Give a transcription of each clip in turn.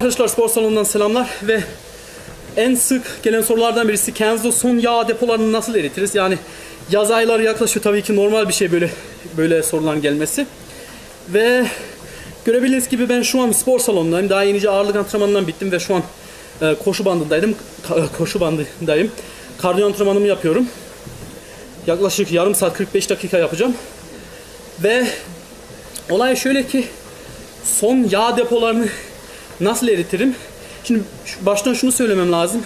Arkadaşlar spor salonundan selamlar ve en sık gelen sorulardan birisi Kenzo son yağ depolarını nasıl eritiriz? Yani yaz ayları yaklaşıyor tabii ki normal bir şey böyle böyle soruların gelmesi. Ve görebildiğiniz gibi ben şu an spor salonundayım. Daha yenice ağırlık antrenmanından bittim ve şu an e, koşu bandındaydım. Ka- koşu bandındayım. Kardiyo antrenmanımı yapıyorum. Yaklaşık yarım saat 45 dakika yapacağım. Ve olay şöyle ki son yağ depolarını nasıl eritirim? Şimdi baştan şunu söylemem lazım.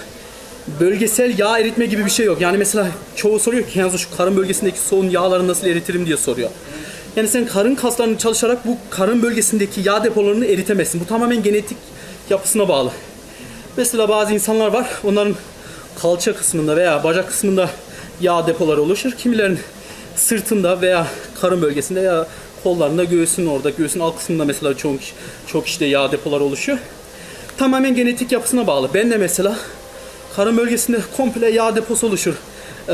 Bölgesel yağ eritme gibi bir şey yok. Yani mesela çoğu soruyor ki yalnız şu karın bölgesindeki son yağları nasıl eritirim diye soruyor. Yani sen karın kaslarını çalışarak bu karın bölgesindeki yağ depolarını eritemezsin. Bu tamamen genetik yapısına bağlı. Mesela bazı insanlar var. Onların kalça kısmında veya bacak kısmında yağ depoları oluşur. Kimilerin sırtında veya karın bölgesinde ya kollarında göğsün orada göğsün alt kısmında mesela çok çok işte yağ depoları oluşuyor. Tamamen genetik yapısına bağlı. Ben de mesela karın bölgesinde komple yağ deposu oluşur e,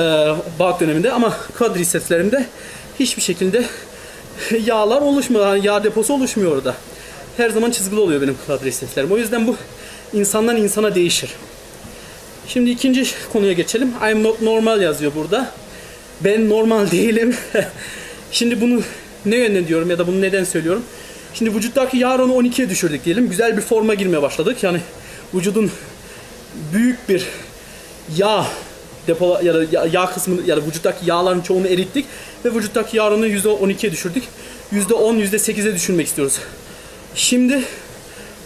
bağ döneminde ama quadricepslerimde hiçbir şekilde yağlar oluşmuyor. Yani yağ deposu oluşmuyor orada. Her zaman çizgili oluyor benim quadricepslerim. O yüzden bu insandan insana değişir. Şimdi ikinci konuya geçelim. I'm not normal yazıyor burada. Ben normal değilim. Şimdi bunu ne yönden diyorum ya da bunu neden söylüyorum? Şimdi vücuttaki yağ oranı 12'ye düşürdük diyelim. Güzel bir forma girmeye başladık. Yani vücudun büyük bir yağ depola ya da yağ, kısmını ya da vücuttaki yağların çoğunu erittik ve vücuttaki yağ oranını %12'ye düşürdük. %10, %8'e düşürmek istiyoruz. Şimdi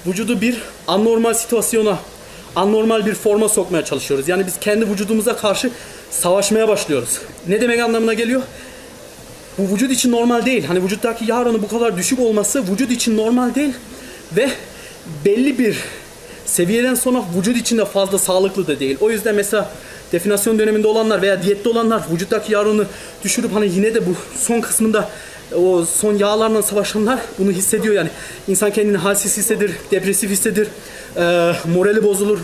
vücudu bir anormal situasyona, anormal bir forma sokmaya çalışıyoruz. Yani biz kendi vücudumuza karşı savaşmaya başlıyoruz. Ne demek anlamına geliyor? Bu vücut için normal değil. Hani vücuttaki yağ oranı bu kadar düşük olması vücut için normal değil ve belli bir seviyeden sonra vücut için de fazla sağlıklı da değil. O yüzden mesela definasyon döneminde olanlar veya diyette olanlar vücuttaki yağ oranını düşürüp hani yine de bu son kısmında o son yağlarla savaşanlar bunu hissediyor yani. İnsan kendini halsiz hissedir, depresif hissedir, e, morali bozulur.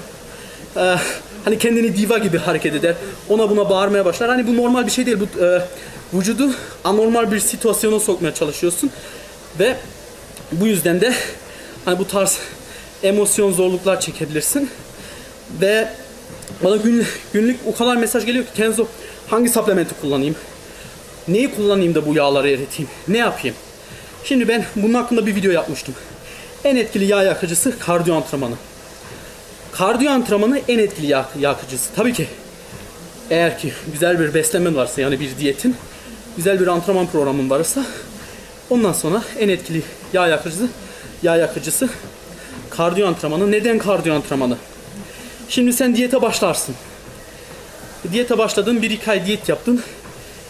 E, hani kendini diva gibi hareket eder. Ona buna bağırmaya başlar. Hani bu normal bir şey değil. Bu e, vücudu anormal bir situasyona sokmaya çalışıyorsun. Ve bu yüzden de hani bu tarz emosyon zorluklar çekebilirsin. Ve bana gün, günlük o kadar mesaj geliyor ki Kenzo hangi supplementi kullanayım? Neyi kullanayım da bu yağları eriteyim? Ne yapayım? Şimdi ben bunun hakkında bir video yapmıştım. En etkili yağ yakıcısı kardiyo antrenmanı. Kardiyo antrenmanı en etkili yağ yakıcısı. Tabii ki eğer ki güzel bir beslenmen varsa yani bir diyetin, güzel bir antrenman programın varsa ondan sonra en etkili yağ yakıcısı yağ yakıcısı kardiyo antrenmanı. Neden kardiyo antrenmanı? Şimdi sen diyete başlarsın. Diyete başladın, bir iki ay diyet yaptın.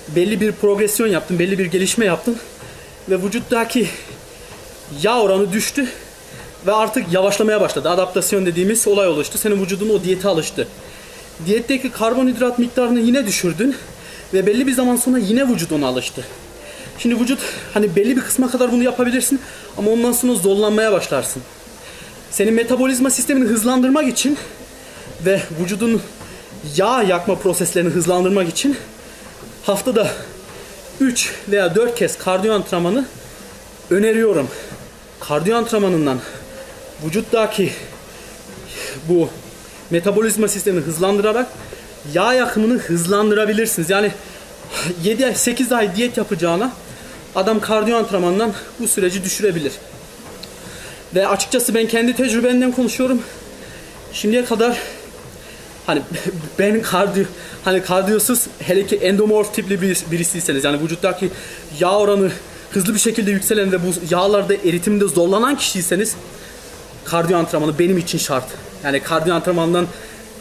Belli bir progresyon yaptın, belli bir gelişme yaptın. Ve vücuttaki yağ oranı düştü. Ve artık yavaşlamaya başladı. Adaptasyon dediğimiz olay oluştu. Senin vücudun o diyete alıştı. Diyetteki karbonhidrat miktarını yine düşürdün. Ve belli bir zaman sonra yine vücut ona alıştı. Şimdi vücut hani belli bir kısma kadar bunu yapabilirsin ama ondan sonra zorlanmaya başlarsın. Senin metabolizma sistemini hızlandırmak için ve vücudun yağ yakma proseslerini hızlandırmak için haftada 3 veya 4 kez kardiyo antrenmanı öneriyorum. Kardiyo antrenmanından vücuttaki bu metabolizma sistemini hızlandırarak yağ yakımını hızlandırabilirsiniz. Yani 7 ay 8 ay diyet yapacağına adam kardiyo antrenmanından bu süreci düşürebilir. Ve açıkçası ben kendi tecrübemden konuşuyorum. Şimdiye kadar hani ben kardiyo hani kardiyosuz hele ki endomorf tipli bir, birisiyseniz yani vücuttaki yağ oranı hızlı bir şekilde yükselen ve bu yağlarda eritimde zorlanan kişiyseniz kardiyo antrenmanı benim için şart. Yani kardiyo antrenmanından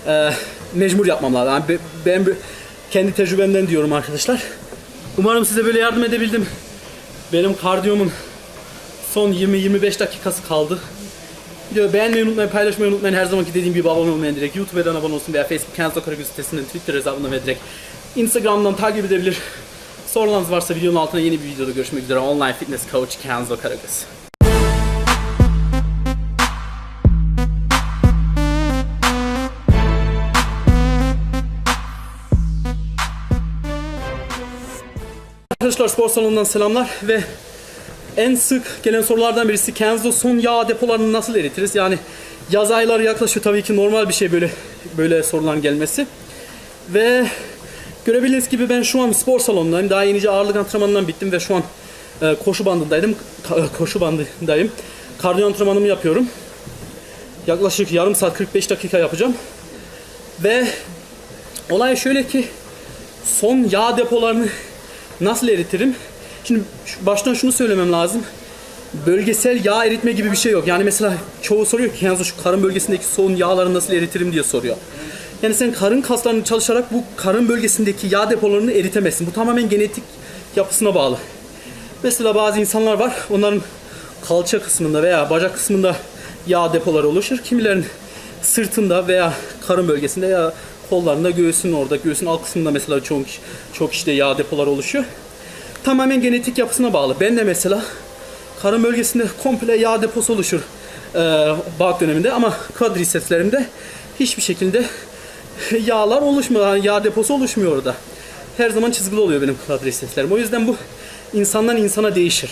e, mecbur yapmam lazım. Yani be- ben kendi tecrübemden diyorum arkadaşlar. Umarım size böyle yardım edebildim. Benim kardiyomun son 20-25 dakikası kaldı. Videoyu beğenmeyi unutmayın, paylaşmayı unutmayın. Her zamanki dediğim gibi abone olmayın direkt. YouTube'dan abone olsun veya Facebook Kenzo Karagöz sitesinden, Twitter hesabından ve direkt Instagram'dan takip edebilir. Sorularınız varsa videonun altına yeni bir videoda görüşmek üzere. Online Fitness Coach Kenzo Karagöz. Arkadaşlar spor salonundan selamlar ve en sık gelen sorulardan birisi Kenzo son yağ depolarını nasıl eritiriz? Yani yaz ayları yaklaşıyor tabii ki normal bir şey böyle böyle soruların gelmesi. Ve görebildiğiniz gibi ben şu an spor salonundayım. Daha yenice ağırlık antrenmanından bittim ve şu an e, koşu bandındaydım. Ka- koşu bandındayım. Kardiyo antrenmanımı yapıyorum. Yaklaşık yarım saat 45 dakika yapacağım. Ve olay şöyle ki son yağ depolarını nasıl eritirim? Şimdi baştan şunu söylemem lazım. Bölgesel yağ eritme gibi bir şey yok. Yani mesela çoğu soruyor ki Kenzo şu karın bölgesindeki son yağları nasıl eritirim diye soruyor. Yani sen karın kaslarını çalışarak bu karın bölgesindeki yağ depolarını eritemezsin. Bu tamamen genetik yapısına bağlı. Mesela bazı insanlar var. Onların kalça kısmında veya bacak kısmında yağ depoları oluşur. Kimilerin sırtında veya karın bölgesinde ya kollarında göğsün orada göğsün alt kısmında mesela çok çok işte yağ depoları oluşuyor. Tamamen genetik yapısına bağlı. Ben de mesela karın bölgesinde komple yağ deposu oluşur e, bağ döneminde ama quadricepslerimde hiçbir şekilde yağlar oluşmuyor. Yani yağ deposu oluşmuyor orada. Her zaman çizgili oluyor benim quadricepslerim. O yüzden bu insandan insana değişir.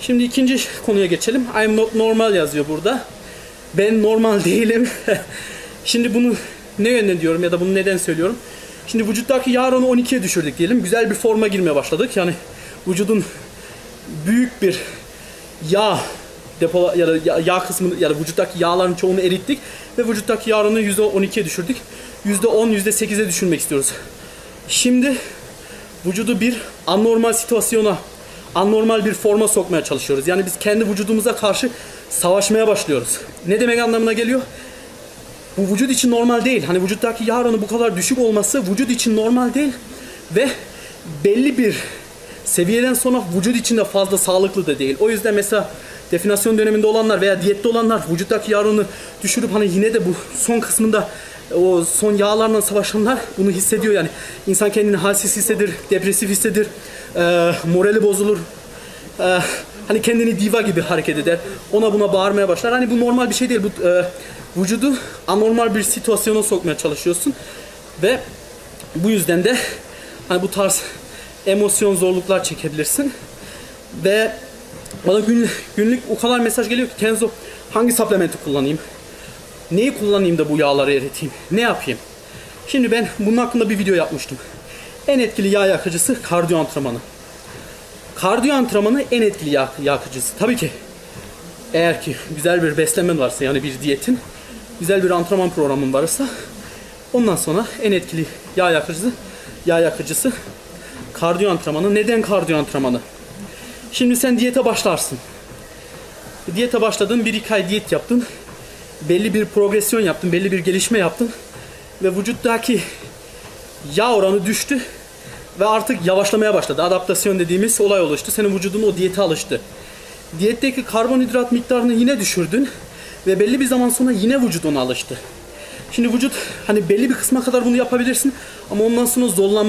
Şimdi ikinci konuya geçelim. I'm not normal yazıyor burada. Ben normal değilim. Şimdi bunu ne yönden diyorum ya da bunu neden söylüyorum? Şimdi vücuttaki yağ oranı 12'ye düşürdük diyelim. Güzel bir forma girmeye başladık. Yani vücudun büyük bir yağ depo ya da yağ, kısmını ya da vücuttaki yağların çoğunu erittik ve vücuttaki yağ oranını %12'ye düşürdük. %10, %8'e düşürmek istiyoruz. Şimdi vücudu bir anormal situasyona, anormal bir forma sokmaya çalışıyoruz. Yani biz kendi vücudumuza karşı savaşmaya başlıyoruz. Ne demek anlamına geliyor? Bu vücut için normal değil. Hani vücuttaki yağ oranı bu kadar düşük olması vücut için normal değil ve belli bir seviyeden sonra vücut için de fazla sağlıklı da değil. O yüzden mesela definasyon döneminde olanlar veya diyette olanlar vücuttaki yağ oranını düşürüp hani yine de bu son kısmında o son yağlarla savaşanlar bunu hissediyor yani. İnsan kendini halsiz hissedir, depresif hissedir, e, morali bozulur, e, hani kendini diva gibi hareket eder. Ona buna bağırmaya başlar. Hani bu normal bir şey değil. Bu e, vücudu anormal bir situasyona sokmaya çalışıyorsun. Ve bu yüzden de hani bu tarz emosyon zorluklar çekebilirsin. Ve bana gün, günlük o kadar mesaj geliyor ki Kenzo hangi supplementi kullanayım? Neyi kullanayım da bu yağları eriteyim? Ne yapayım? Şimdi ben bunun hakkında bir video yapmıştım. En etkili yağ yakıcısı kardiyo antrenmanı. Kardiyo antrenmanı en etkili yağ yakıcısı. Tabii ki eğer ki güzel bir beslenmen varsa yani bir diyetin, güzel bir antrenman programın varsa ondan sonra en etkili yağ yakıcısı, yağ yakıcısı kardiyo antrenmanı. Neden kardiyo antrenmanı? Şimdi sen diyete başlarsın. Diyete başladın, bir iki ay diyet yaptın. Belli bir progresyon yaptın, belli bir gelişme yaptın. Ve vücuttaki yağ oranı düştü. Ve artık yavaşlamaya başladı. Adaptasyon dediğimiz olay oluştu. Senin vücudun o diyete alıştı. Diyetteki karbonhidrat miktarını yine düşürdün. Ve belli bir zaman sonra yine vücut ona alıştı. Şimdi vücut hani belli bir kısma kadar bunu yapabilirsin ama ondan sonra zorlanmaya